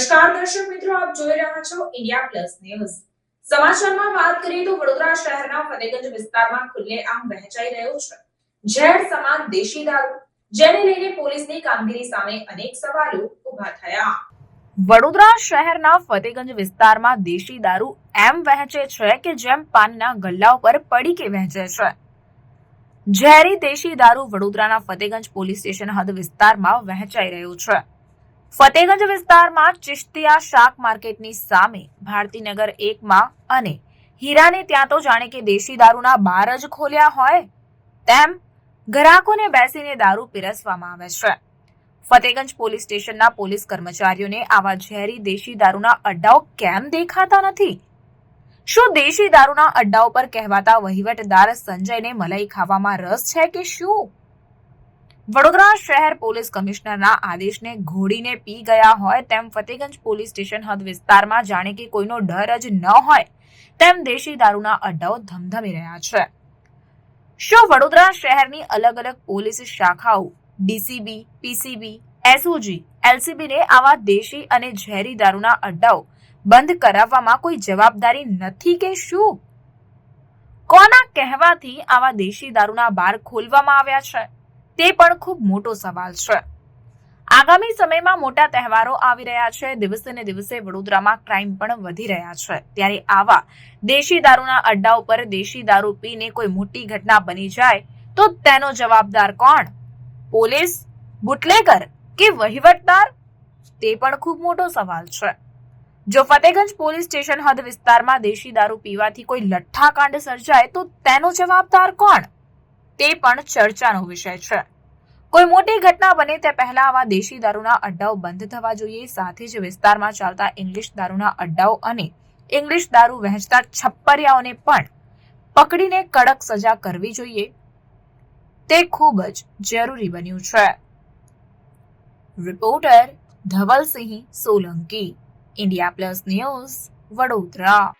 નમસ્કાર દર્શક મિત્રો, આપ જોઈ રહ્યા છો ઇન્ડિયા પ્લસ ન્યૂઝ સમાચારમાં વાત કરીએ તો વડોદરા શહેરના ફતેગંજ વિસ્તારમાં ખુલ્લેઆમ વહેંચાઈ રહ્યો છે. ઝેર સમાન દેશી દારૂ, જેને લઈને પોલીસની કામગીરી સામે અનેક સવાલો ઊભા થયા. વડોદરા શહેરના ફતેગંજ વિસ્તારમાં દેશી દારૂ એમ વહેંચે છે કે જેમ પાનના ગલ્લા ઉપર પડી કે વહેંચે છે. ઝેરી દેશી દારૂ વડોદરાના ફતેગંજ પોલીસ સ્ટેશન હદ વિસ્તારમાં વહેંચાઈ રહ્યું છે. ફતેગંજ વિસ્તારમાં ચિશ્તિયા શાક માર્કેટની સામે ભારતીનગર એકમાં અને હીરાને ત્યાં તો જાણે કે દેશી દારૂના બાર જ ખોલ્યા હોય તેમ ગ્રાહકોને બેસીને દારૂ પીરસવામાં આવે છે. ફતેગંજ પોલીસ સ્ટેશનના પોલીસ કર્મચારીઓને આવા ઝેરી દેશી દારૂના અડ્ડાઓ કેમ દેખાતા નથી? શું દેશી દારૂના અડ્ડાઓ પર કહેવાતા વહીવટદાર સંજયને મલાઈ ખાવામાં રસ છે કે શું? વડોદરા શહેર પોલીસ કમિશનરના આદેશને ઘોડીને પી ગયા હોય તેમ ફતેગંજ પોલીસ સ્ટેશન હદ વિસ્તારમાં જાણે કે કોઈનો ડર જ ન હોય તેમ દેશી દારૂના અડ્ડાઓ ધમધમી રહ્યા છે. શું વડોદરા શહેરની અલગ અલગ પોલીસ શાખાઓ ડીસીબી, પીસીબી, એસઓજી, એલસીબીને આવા દેશી અને ઝેરી દારૂના અડ્ડાઓ બંધ કરાવવામાં કોઈ જવાબદારી નથી કે શું? કોના કહેવાથી આવા દેશી દારૂના બાર ખોલવામાં આવ્યા છે? તે પણ ખૂબ મોટો સવાલ છે. આગામી સમયમાં મોટા તહેવારો આવી રહ્યા છે. દિવસે ને દિવસે વડોદરામાં ક્રાઇમ પણ વધી રહ્યા છે. ત્યારે આવા દેશી દારૂના અડ્ડા ઉપર દેશી દારૂ પીને કોઈ મોટી ઘટના બની જાય, તો તેનો જવાબદાર કોણ? પોલીસ, બુટલેગર કે વહીવટદાર? તે પણ ખૂબ મોટો સવાલ છે. જો ફતેગંજ પોલીસ સ્ટેશન હદ વિસ્તારમાં દેશી દારૂ પીવાથી કોઈ લઠ્ઠાકાંડ સર્જાય, તો તેનો જવાબદાર કોણ? તે પણ ચર્ચાનો વિષય છે. કોઈ મોટી ઘટના બને તે પહેલા આવા દેશી દારૂના અડ્ડાઓ બંધ થવા જોઈએ. સાથે જ વિસ્તારમાં ચાલતા ઇંગ્લિશ દારૂના અડ્ડાઓ અને ઇંગ્લિશ દારૂ વહેંચતા છપ્પરિયાઓને પણ પકડીને કડક સજા કરવી જોઈએ. તે ખૂબ જ જરૂરી બન્યું છે. Reporter Dhavalsinh Solanki, India plus news Vadodara.